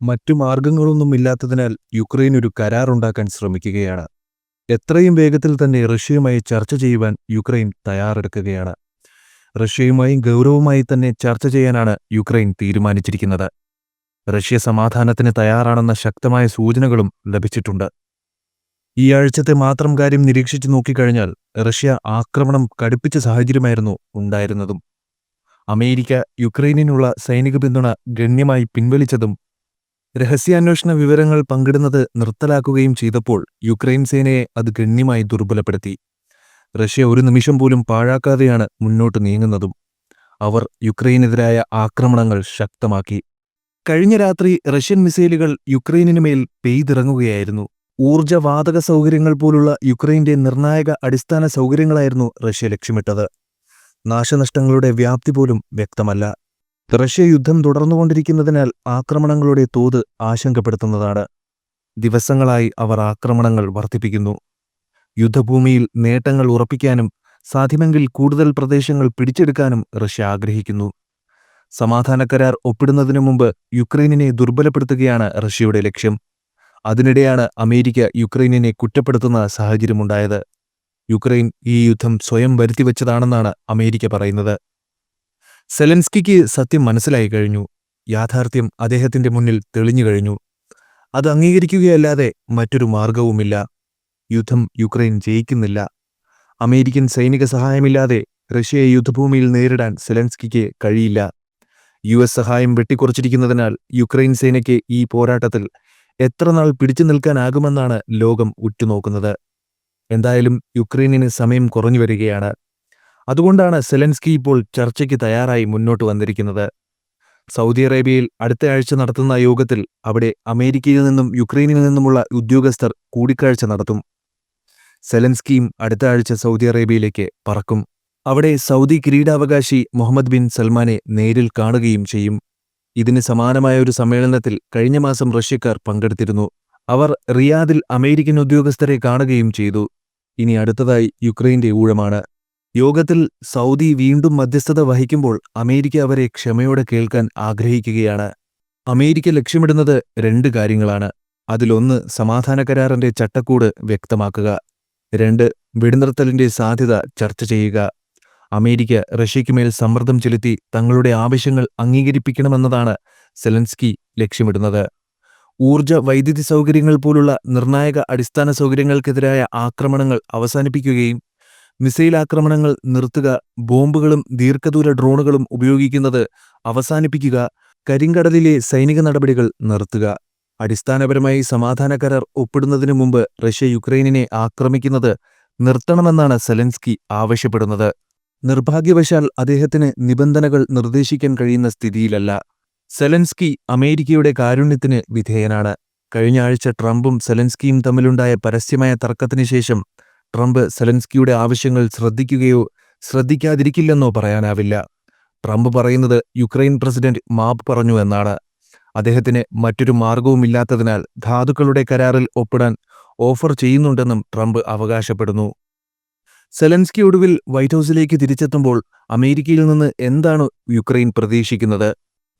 മറ്റു മാർഗങ്ങളൊന്നുമില്ലാത്തതിനാൽ യുക്രൈൻ ഒരു കരാറുണ്ടാക്കാൻ ശ്രമിക്കുകയാണ്. എത്രയും വേഗത്തിൽ തന്നെ റഷ്യയുമായി ചർച്ച ചെയ്യുവാൻ യുക്രൈൻ തയ്യാറെടുക്കുകയാണ്. റഷ്യയുമായി ഗൗരവമായി തന്നെ ചർച്ച ചെയ്യാനാണ് യുക്രൈൻ തീരുമാനിച്ചിരിക്കുന്നത്. റഷ്യ സമാധാനത്തിന് തയ്യാറാണെന്ന ശക്തമായ സൂചനകളും ലഭിച്ചിട്ടുണ്ട്. ഈ ആഴ്ചത്തെ മാത്രം കാര്യം നിരീക്ഷിച്ചു നോക്കിക്കഴിഞ്ഞാൽ റഷ്യ ആക്രമണം കടുപ്പിച്ച സാഹചര്യമായിരുന്നു ഉണ്ടായിരുന്നതും. അമേരിക്ക യുക്രൈനിനുള്ള സൈനിക പിന്തുണ ഗണ്യമായി പിൻവലിച്ചതും രഹസ്യാന്വേഷണ വിവരങ്ങൾ പങ്കിടുന്നത് നിർത്തലാക്കുകയും ചെയ്തപ്പോൾ യുക്രൈൻ സേനയെ അത് ഗണ്യമായി ദുർബലപ്പെടുത്തി. റഷ്യ ഒരു നിമിഷം പോലും പാഴാക്കാതെയാണ് മുന്നോട്ട് നീങ്ങുന്നതും. അവർ യുക്രൈനെതിരായ ആക്രമണങ്ങൾ ശക്തമാക്കി. കഴിഞ്ഞ രാത്രി റഷ്യൻ മിസൈലുകൾ യുക്രൈനിനു മേൽ പെയ്തിറങ്ങുകയായിരുന്നു. ഊർജവാതക സൗകര്യങ്ങൾ പോലുള്ള യുക്രൈന്റെ നിർണായക അടിസ്ഥാന സൗകര്യങ്ങളായിരുന്നു റഷ്യ ലക്ഷ്യമിട്ടത്. നാശനഷ്ടങ്ങളുടെ വ്യാപ്തി പോലും വ്യക്തമല്ല. റഷ്യ യുദ്ധം തുടർന്നുകൊണ്ടിരിക്കുന്നതിനാൽ ആക്രമണങ്ങളുടെ തോത് ആശങ്കപ്പെടുത്തുന്നതാണ്. ദിവസങ്ങളായി അവർ ആക്രമണങ്ങൾ വർദ്ധിപ്പിക്കുന്നു. യുദ്ധഭൂമിയിൽ നേട്ടങ്ങൾ ഉറപ്പിക്കാനും സാധ്യമെങ്കിൽ കൂടുതൽ പ്രദേശങ്ങൾ പിടിച്ചെടുക്കാനും റഷ്യ ആഗ്രഹിക്കുന്നു. സമാധാന കരാർ ഒപ്പിടുന്നതിനു മുമ്പ് യുക്രൈനിനെ ദുർബലപ്പെടുത്തുകയാണ് റഷ്യയുടെ ലക്ഷ്യം. അതിനിടെയാണ് അമേരിക്ക യുക്രൈനിനെ കുറ്റപ്പെടുത്തുന്ന സാഹചര്യമുണ്ടായത്. യുക്രൈൻ ഈ യുദ്ധം സ്വയം വരുത്തിവെച്ചതാണെന്നാണ് അമേരിക്ക പറയുന്നത്. സെലൻസ്കിക്ക് സത്യം മനസ്സിലായി കഴിഞ്ഞു. യാഥാർത്ഥ്യം അദ്ദേഹത്തിന്റെ മുന്നിൽ തെളിഞ്ഞു കഴിഞ്ഞു. അത് അംഗീകരിക്കുകയല്ലാതെ മറ്റൊരു മാർഗവുമില്ല യുദ്ധം യുക്രൈൻ ജയിക്കുന്നില്ല. അമേരിക്കൻ സൈനിക സഹായമില്ലാതെ റഷ്യയെ യുദ്ധഭൂമിയിൽ നേരിടാൻ സെലൻസ്കിക്ക് കഴിയില്ല. യു എസ് സഹായം വെട്ടിക്കുറച്ചിരിക്കുന്നതിനാൽ യുക്രൈൻ സേനയ്ക്ക് ഈ പോരാട്ടത്തിൽ എത്ര നാൾ പിടിച്ചു നിൽക്കാനാകുമെന്നാണ് ലോകം ഉറ്റുനോക്കുന്നത്. എന്തായാലും യുക്രൈനിന് സമയം കുറഞ്ഞു വരികയാണ്. അതുകൊണ്ടാണ് സെലൻസ്കി ഇപ്പോൾ ചർച്ചയ്ക്ക് തയ്യാറായി മുന്നോട്ട് വന്നിരിക്കുന്നത്. സൗദി അറേബ്യയിൽ അടുത്ത ആഴ്ച നടത്തുന്ന യോഗത്തിൽ അവിടെ അമേരിക്കയിൽ നിന്നും യുക്രൈനിൽ നിന്നുമുള്ള ഉദ്യോഗസ്ഥർ കൂടിക്കാഴ്ച നടത്തും. സെലൻസ്കിയും അടുത്ത ആഴ്ച സൗദി അറേബ്യയിലേക്ക് പറക്കും. അവിടെ സൗദി കിരീടാവകാശി മുഹമ്മദ് ബിൻ സൽമാനെ നേരിൽ കാണുകയും ചെയ്യും. ഇതിന് സമാനമായ ഒരു സമ്മേളനത്തിൽ കഴിഞ്ഞ മാസം റഷ്യക്കാർ പങ്കെടുത്തിരുന്നു. അവർ റിയാദിൽ അമേരിക്കൻ ഉദ്യോഗസ്ഥരെ കാണുകയും ചെയ്തു. ഇനി അടുത്തതായി യുക്രൈന്റെ ഊഴമാണ്. യോഗത്തിൽ സൗദി വീണ്ടും മധ്യസ്ഥത വഹിക്കുമ്പോൾ അമേരിക്ക അവരെ ക്ഷമയോടെ കേൾക്കാൻ ആഗ്രഹിക്കുകയാണ്. അമേരിക്ക ലക്ഷ്യമിടുന്നത് രണ്ട് കാര്യങ്ങളാണ്. അതിലൊന്ന് സമാധാന കരാറിന്റെ ചട്ടക്കൂട് വ്യക്തമാക്കുക. രണ്ട് വെടിനിർത്തലിന്റെ സാധ്യത ചർച്ച ചെയ്യുക. അമേരിക്ക റഷ്യയ്ക്കുമേൽ സമ്മർദ്ദം ചെലുത്തി തങ്ങളുടെ ആവശ്യങ്ങൾ അംഗീകരിപ്പിക്കണമെന്നതാണ് സെലൻസ്കി ലക്ഷ്യമിടുന്നത്. ഊർജ വൈദ്യുതി സൗകര്യങ്ങൾ പോലുള്ള നിർണായക അടിസ്ഥാന സൗകര്യങ്ങൾക്കെതിരായ ആക്രമണങ്ങൾ അവസാനിപ്പിക്കുകയും മിസൈൽ ആക്രമണങ്ങൾ നിർത്തുക ബോംബുകളും ദീർഘദൂര ഡ്രോണുകളും ഉപയോഗിക്കുന്നത് അവസാനിപ്പിക്കുക കരിങ്കടലിലെ സൈനിക നടപടികൾ നിർത്തുക. അടിസ്ഥാനപരമായി സമാധാന കരാർ ഒപ്പിടുന്നതിനു മുമ്പ് റഷ്യ യുക്രൈനിനെ ആക്രമിക്കുന്നത് നിർത്തണമെന്നാണ് സെലൻസ്കി ആവശ്യപ്പെടുന്നത്. നിർഭാഗ്യവശാൽ അദ്ദേഹത്തിന് നിബന്ധനകൾ നിർദ്ദേശിക്കാൻ കഴിയുന്ന സ്ഥിതിയിലല്ല. സെലൻസ്കി അമേരിക്കയുടെ കാരുണ്യത്തിന് വിധേയനാണ്. കഴിഞ്ഞ ആഴ്ച ട്രംപും സെലൻസ്കിയും തമ്മിലുണ്ടായ പരസ്യമായ തർക്കത്തിന് ശേഷം ട്രംപ് സെലൻസ്കിയുടെ ആവശ്യങ്ങൾ ശ്രദ്ധിക്കുകയോ ശ്രദ്ധിക്കാതിരിക്കില്ലെന്നോ പറയാനാവില്ല. ട്രംപ് പറയുന്നത് യുക്രൈൻ പ്രസിഡന്റ് മാപ്പ് പറഞ്ഞു എന്നാണ്. അദ്ദേഹത്തിന് മറ്റൊരു മാർഗവുമില്ലാത്തതിനാൽ ധാതുക്കളുടെ കരാറിൽ ഒപ്പിടാൻ ഓഫർ ചെയ്യുന്നുണ്ടെന്നും ട്രംപ് അവകാശപ്പെടുന്നു. സെലൻസ്കി ഒടുവിൽ വൈറ്റ് ഹൌസിലേക്ക് തിരിച്ചെത്തുമ്പോൾ അമേരിക്കയിൽ നിന്ന് എന്താണ് യുക്രൈൻ പ്രതീക്ഷിക്കുന്നത്?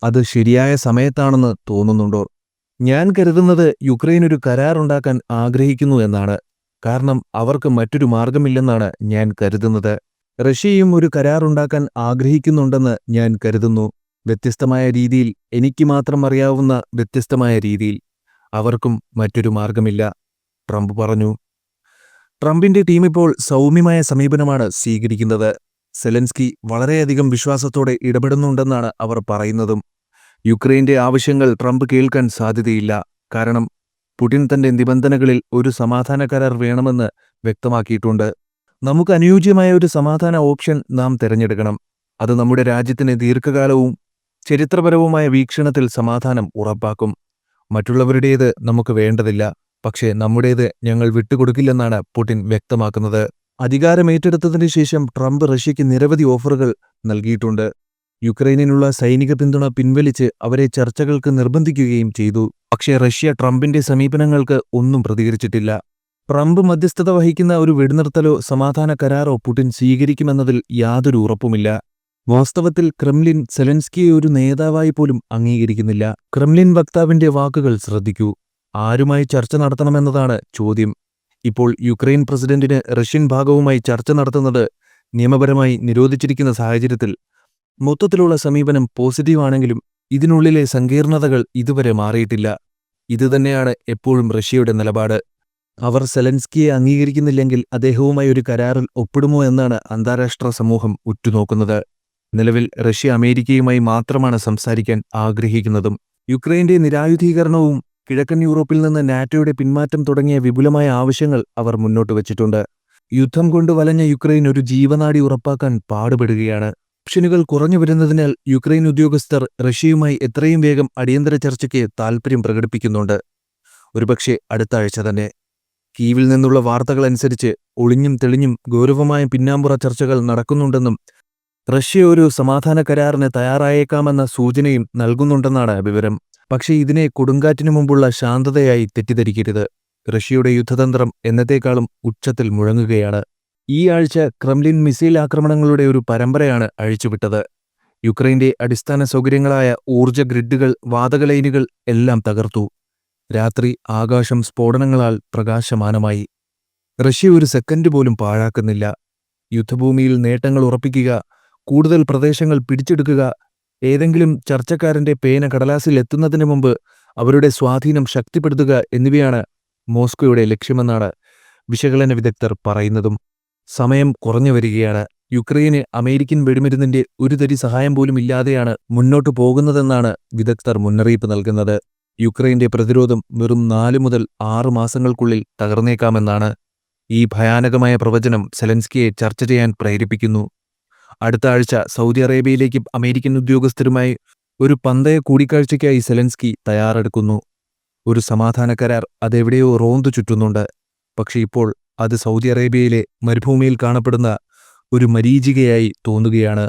അത് ശരിയായ സമയത്താണെന്ന് തോന്നുന്നുണ്ടോ? ഞാൻ കരുതുന്നത് യുക്രൈൻ ഒരു കരാറുണ്ടാക്കാൻ ആഗ്രഹിക്കുന്നു എന്നാണ്. കാരണം അവർക്ക് മറ്റൊരു മാർഗമില്ലെന്നാണ് ഞാൻ കരുതുന്നത്. റഷ്യയും ഒരു കരാറുണ്ടാക്കാൻ ആഗ്രഹിക്കുന്നുണ്ടെന്ന് ഞാൻ കരുതുന്നു. വ്യത്യസ്തമായ രീതിയിൽ എനിക്ക് മാത്രം അറിയാവുന്ന വ്യത്യസ്തമായ രീതിയിൽ അവർക്കും മറ്റൊരു മാർഗമില്ല ട്രംപ് പറഞ്ഞു. ട്രംപിന്റെ ടീം ഇപ്പോൾ സൗമ്യമായ സമീപനമാണ് സ്വീകരിക്കുന്നത്. സെലൻസ്കി വളരെയധികം വിശ്വാസത്തോടെ ഇടപെടുന്നുണ്ടെന്നാണ് അവർ പറയുന്നതും. യുക്രൈന്റെ ആവശ്യങ്ങൾ ട്രംപ് കേൾക്കാൻ സാധ്യതയില്ല. കാരണം പുടിൻ തന്റെ നിബന്ധനകളിൽ ഒരു സമാധാന കരാർ വേണമെന്ന് വ്യക്തമാക്കിയിട്ടുണ്ട്. നമുക്ക് അനുയോജ്യമായ ഒരു സമാധാന ഓപ്ഷൻ നാം തിരഞ്ഞെടുക്കണം. അത് നമ്മുടെ രാജ്യത്തിന് ദീർഘകാലവും ചരിത്രപരവുമായ വീക്ഷണത്തിൽ സമാധാനം ഉറപ്പാക്കും. മറ്റുള്ളവരുടേത് നമുക്ക് വേണ്ടതില്ല പക്ഷേ നമ്മുടേത് ഞങ്ങൾ വിട്ടുകൊടുക്കില്ലെന്നാണ് പുടിൻ വ്യക്തമാക്കുന്നത്. അധികാരമേറ്റെടുത്തതിന് ശേഷം ട്രംപ് റഷ്യയ്ക്ക് നിരവധി ഓഫറുകൾ നൽകിയിട്ടുണ്ട്. യുക്രൈനിനുള്ള സൈനിക പിന്തുണ പിൻവലിച്ച് അവരെ ചർച്ചകൾക്ക് നിർബന്ധിക്കുകയും ചെയ്തു. പക്ഷേ റഷ്യ ട്രംപിന്റെ സമീപനങ്ങൾക്ക് ഒന്നും പ്രതികരിച്ചിട്ടില്ല. ട്രംപ് മധ്യസ്ഥത വഹിക്കുന്ന ഒരു വെടിനിർത്തലോ സമാധാന കരാറോ പുടിൻ സ്വീകരിക്കുമെന്നതിൽ യാതൊരു ഉറപ്പുമില്ല. വാസ്തവത്തിൽ ക്രെംലിൻ സെലൻസ്കിയെ ഒരു നേതാവായി പോലും അംഗീകരിക്കുന്നില്ല. ക്രെംലിൻ വക്താവിന്റെ വാക്കുകൾ ശ്രദ്ധിക്കൂ. ആരുമായി ചർച്ച നടത്തണമെന്നതാണ് ചോദ്യം. ഇപ്പോൾ യുക്രൈൻ പ്രസിഡന്റിന് റഷ്യൻ ഭാഗവുമായി ചർച്ച നടത്തുന്നത് നിയമപരമായി നിരോധിച്ചിരിക്കുന്ന സാഹചര്യത്തിൽ മൊത്തത്തിലുള്ള സമീപനം പോസിറ്റീവാണെങ്കിലും ഇതിനുള്ളിലെ സങ്കീർണതകൾ ഇതുവരെ മാറിയിട്ടില്ല. ഇതുതന്നെയാണ് എപ്പോഴും റഷ്യയുടെ നിലപാട്. അവർ സെലൻസ്കിയെ അംഗീകരിക്കുന്നില്ലെങ്കിൽ അദ്ദേഹവുമായി ഒരു കരാറിൽ ഒപ്പിടുമോ എന്നാണ് അന്താരാഷ്ട്ര സമൂഹം ഉറ്റുനോക്കുന്നത്. നിലവിൽ റഷ്യ അമേരിക്കയുമായി മാത്രമാണ് സംസാരിക്കാൻ ആഗ്രഹിക്കുന്നതും യുക്രൈന്റെ നിരായുധീകരണവും കിഴക്കൻ യൂറോപ്പിൽ നിന്ന് നാറ്റോയുടെ പിന്മാറ്റം തുടങ്ങിയ വിപുലമായ ആവശ്യങ്ങൾ അവർ മുന്നോട്ട് വച്ചിട്ടുണ്ട്. യുദ്ധം കൊണ്ട് വലഞ്ഞ യുക്രൈൻ ഒരു ജീവനാടി ഉറപ്പാക്കാൻ പാടുപെടുകയാണ്. ഓപ്ഷനുകൾ കുറഞ്ഞു വരുന്നതിനാൽ യുക്രൈൻ ഉദ്യോഗസ്ഥർ റഷ്യയുമായി എത്രയും വേഗം അടിയന്തര ചർച്ചയ്ക്ക് താൽപ്പര്യം പ്രകടിപ്പിക്കുന്നുണ്ട്. ഒരുപക്ഷെ അടുത്ത ആഴ്ച തന്നെ. കീവിൽ നിന്നുള്ള വാർത്തകളനുസരിച്ച് ഒളിഞ്ഞും തെളിഞ്ഞും ഗൗരവമായ പിന്നാമ്പുറ ചർച്ചകൾ നടക്കുന്നുണ്ടെന്നും റഷ്യ ഒരു സമാധാന കരാറിന് തയ്യാറായേക്കാമെന്ന സൂചനയും നൽകുന്നുണ്ടെന്നാണ് വിവരം. പക്ഷേ ഇതിനെ കൊടുങ്കാറ്റിനു മുമ്പുള്ള ശാന്തതയായി തെറ്റിദ്ധരിക്കരുത്. റഷ്യയുടെ യുദ്ധതന്ത്രം എന്നത്തേക്കാളും ഉച്ചത്തിൽ മുഴങ്ങുകയാണ്. ഈ ആഴ്ച ക്രെംലിൻ മിസൈൽ ആക്രമണങ്ങളുടെ ഒരു പരമ്പരയാണ് അഴിച്ചുവിട്ടത്. യുക്രൈന്റെ അടിസ്ഥാന സൗകര്യങ്ങളായ ഊർജ ഗ്രിഡുകൾ വാതക ലൈനുകൾ എല്ലാം തകർത്തു. രാത്രി ആകാശം സ്ഫോടനങ്ങളാൽ പ്രകാശമാനമായി. റഷ്യ ഒരു സെക്കൻഡ് പോലും പാഴാക്കുന്നില്ല. യുദ്ധഭൂമിയിൽ നേട്ടങ്ങൾ ഉറപ്പിക്കുക കൂടുതൽ പ്രദേശങ്ങൾ പിടിച്ചെടുക്കുക ഏതെങ്കിലും ചർച്ചക്കാരന്റെ പേന കടലാസിൽ എത്തുന്നതിന് മുമ്പ് അവരുടെ സ്വാധീനം ശക്തിപ്പെടുത്തുക എന്നിവയാണ് മോസ്കോയുടെ ലക്ഷ്യമെന്നാണ് വിശകലന വിദഗ്ധർ പറയുന്നതും. സമയം കുറഞ്ഞു വരികയാണ്. യുക്രൈന് അമേരിക്കൻ വെടിമരുന്നിന്റെ ഒരു തരി സഹായം പോലും ഇല്ലാതെയാണ് മുന്നോട്ടു പോകുന്നതെന്നാണ് വിദഗ്ധർ മുന്നറിയിപ്പ് നൽകുന്നത്. യുക്രൈന്റെ പ്രതിരോധം വെറും നാല് മുതൽ ആറ് മാസങ്ങൾക്കുള്ളിൽ തകർന്നേക്കാമെന്നാണ് ഈ ഭയാനകമായ പ്രവചനം സെലൻസ്കിയെ ചർച്ച ചെയ്യാൻ പ്രേരിപ്പിക്കുന്നു. അടുത്ത ആഴ്ച സൗദി അറേബ്യയിലേക്ക് അമേരിക്കൻ ഉദ്യോഗസ്ഥരുമായി ഒരു പന്തയ കൂടിക്കാഴ്ചയ്ക്കായി സെലൻസ്കി തയ്യാറെടുക്കുന്നു. ഒരു സമാധാന കരാർ അതെവിടെയോ റോന്തു ചുറ്റുന്നുണ്ട്. പക്ഷേ ഇപ്പോൾ അത് സൗദി അറേബ്യയിലെ മരുഭൂമിയിൽ കാണപ്പെടുന്ന ഒരു മരീചികയായി തോന്നുകയാണ്